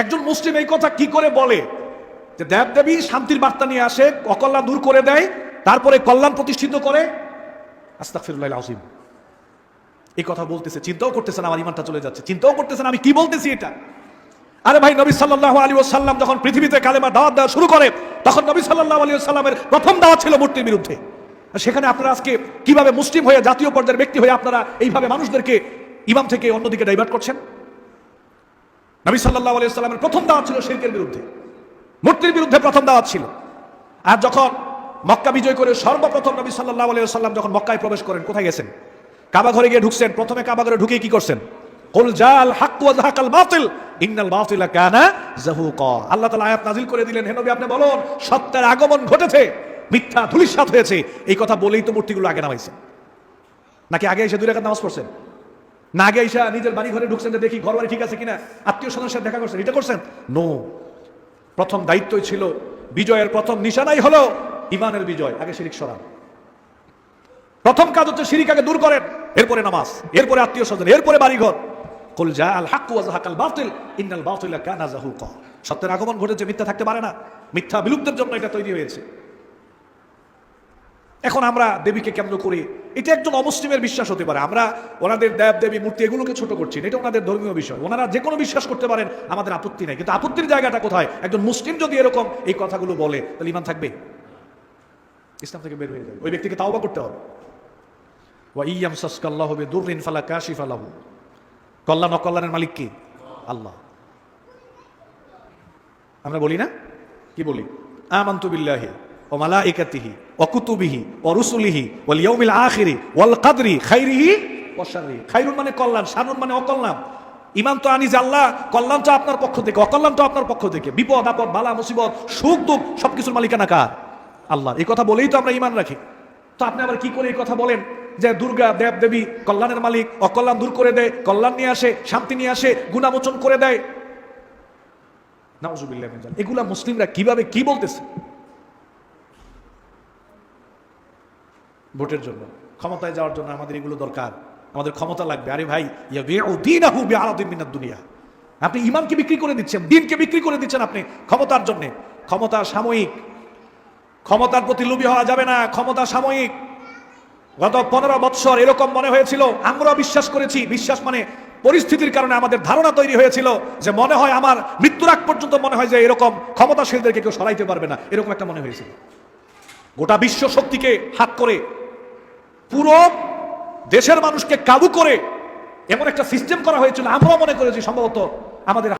একজন মুসলিম এই কথা কি করে বলে? যে দেবদেবী শান্তির বার্তা নিয়ে আসে, অকল্যাণ দূর করে দেয়, তারপরে কল্যাণ প্রতিষ্ঠিত করে। আস্তাগফিরুল্লাহ আজিম এই কথা বলতেছে, চিন্তাও করতেছেন আমার ইমানটা চলে যাচ্ছে। চিন্তাও করতেছেন আমি কি বলতেছি এটা? আরে ভাই, নবী সাল্লাহ আলী সাল্লাম যখন পৃথিবীতে কালেমা দাওয়াত দেওয়া শুরু করে, তখন নবী সাল্লাহ আলী সাল্লামের প্রথম দাওয়াত ছিল মূর্তির বিরুদ্ধে। সেখানে আপনারা আজকে কীভাবে মুসলিম হয়ে জাতীয় পর্যায়ের ব্যক্তি হয়ে আপনারা এইভাবে মানুষদেরকে ইমাম থেকে অন্যদিকে ডাইভার্ট করছেন? নবী সাল্লাহ আলী সাল্লামের প্রথম দাওয়াত ছিল শিরকের বিরুদ্ধে। মূর্তির বিরুদ্ধে প্রথম দাওয়াত ছিল। আর যখন মক্কা বিজয় করে সর্বপ্রথম নবী সাল্লাহ আলী সাল্লাম যখন মক্কায় প্রবেশ করেন, কোথায় গেছেন? কাবা ঘরে গিয়ে ঢুকছেন, প্রথমে কাবা ঘরে ঢুকে কি করছেন? কুল জাল হাক্ক ওয়া যাহাকাল বাতিল, ইন্নাল বাতিলা কানা যাহুকা। আল্লাহ তাআলা আয়াত নাজিল করে দিলেন, হে নবী আপনি বলুন, সত্যের আগমন ঘটেছে, মিথ্যা ধূলিসাৎ হয়েছে। এই কথা বলেই তো মূর্তিগুলো আগে নামাইছেন। নাকি আগে এসে দুই রাকাত নামাজ পড়ছেন? না আগে এসে নিজের বাড়ি ঘরে ঢুকছেন দেখি ঘর বাড়ি ঠিক আছে কিনা? আত্মীয় স্বজনের দেখা করছেন। এটা করছেন? নো প্রথম দায়িত্বই ছিল বিজয়ের প্রথম নিশানাই হলো ইমানের বিজয়। আগে শিরিক সরান। প্রথম কাজ হচ্ছে শিরিকাকে দূর করেন। এরপরে নামাজ, এরপরে আত্মীয় স্বজন, এরপরে বাড়িঘর। কুল জা আল হাক্কু ওয়া যাহাকাল বাতিল, ইন্নাল বাতিলা কানা যাহুকা। সত্যের আগমন ঘটেছে, মিথ্যা থাকতে পারে না। মিথ্যা বিলুপ্তের জন্য এটা তৈরি হয়েছে। এখন আমরা দেবীকে কেন্দ্র করি এটা একজন অমুসলিমের বিশ্বাস হতে পারে। আমরা ওনাদের দেব দেবী মূর্তি এগুলোকে ছোট করছি এটা ওনাদের ধর্মীয় বিষয়। ওনারা যে কোনো বিশ্বাস করতে পারেন, আমাদের আপত্তি নাই। কিন্তু আপত্তির জায়গাটা কোথায়? একজন মুসলিম যদি এরকম এই কথাগুলো বলে, তাহলে ইমান থাকবে? ইসলাম থেকে বের হয়ে যাবে। ওই ব্যক্তিকে তাওবা করতে হবে। ওয়া ইয়াম সাসকাল্লাহ হবে দুররিন ফালা কাশিফ আলাহু কল্যাণ, অকল্যাণের মালিক কি? আল্লাহ। আমরা বলি না? কি বলি? আমান্তু ও মালাইকাতিহি ও কুতুবিহি ও রুসুলিহি ওয়াল ইয়াউমিল আখিরি ওয়াল কদরি খাইরিহি ওয়া খাইরুন মানে কল্যাণ শারুন মানে অকল্যাণ। ইমান তো আনি যে আল্লাহ, কল্যাণ তো আপনার পক্ষ থেকে, অকল্যাণ তো আপনার পক্ষ থেকে। বিপদ, আপদ, বালা, মুসিবত, সুখ, দুঃখ, সবকিছুর মালিকানা কার? আল্লাহ এই কথা বলেই তো আমরা ইমান রাখি। তো আপনি আবার কি করে এই কথা বলেন? যে দুর্গা দেব দেবী কল্যাণের মালিক, অকল্যাণ দূর করে দেয়, কল্যাণ নিয়ে আসে, শান্তি নিয়ে আসে গুণামোচন করে দেয়। নাউজুবিল্লাহ এগুলা মুসলিমরা কীভাবে কি বলতেছে? ভোটের জন্য। ক্ষমতায় যাওয়ার জন্য আমাদের এগুলো দরকার। আমাদের ক্ষমতা লাগবে। আরে ভাই দুনিয়া। আপনি ইমানকে বিক্রি করে দিচ্ছেন, দিনকে বিক্রি করে দিচ্ছেন আপনি ক্ষমতার জন্য। ক্ষমতা সাময়িক। ক্ষমতার প্রতি লোভী হওয়া যাবে না, ক্ষমতা সাময়িক। গত পনেরো বৎসর এরকম মনে হয়েছিল আমরা বিশ্বাস করেছি। বিশ্বাস মানে পরিস্থিতির কারণে আমাদের ধারণা তৈরি হয়েছিল যে মনে হয় আমার মৃত্যুর আগ পর্যন্ত মনে হয় যে এরকম ক্ষমতাশীলদেরকে কেউ সরাইতে পারবে না, এরকম একটা মনে হয়েছিল। গোটা বিশ্ব শক্তিকে হাত করে পুরো দেশের মানুষকে কাবু করে এমন একটা সিস্টেম করা হয়েছিল। আমরা মনে করেছি সম্ভবত আমাদের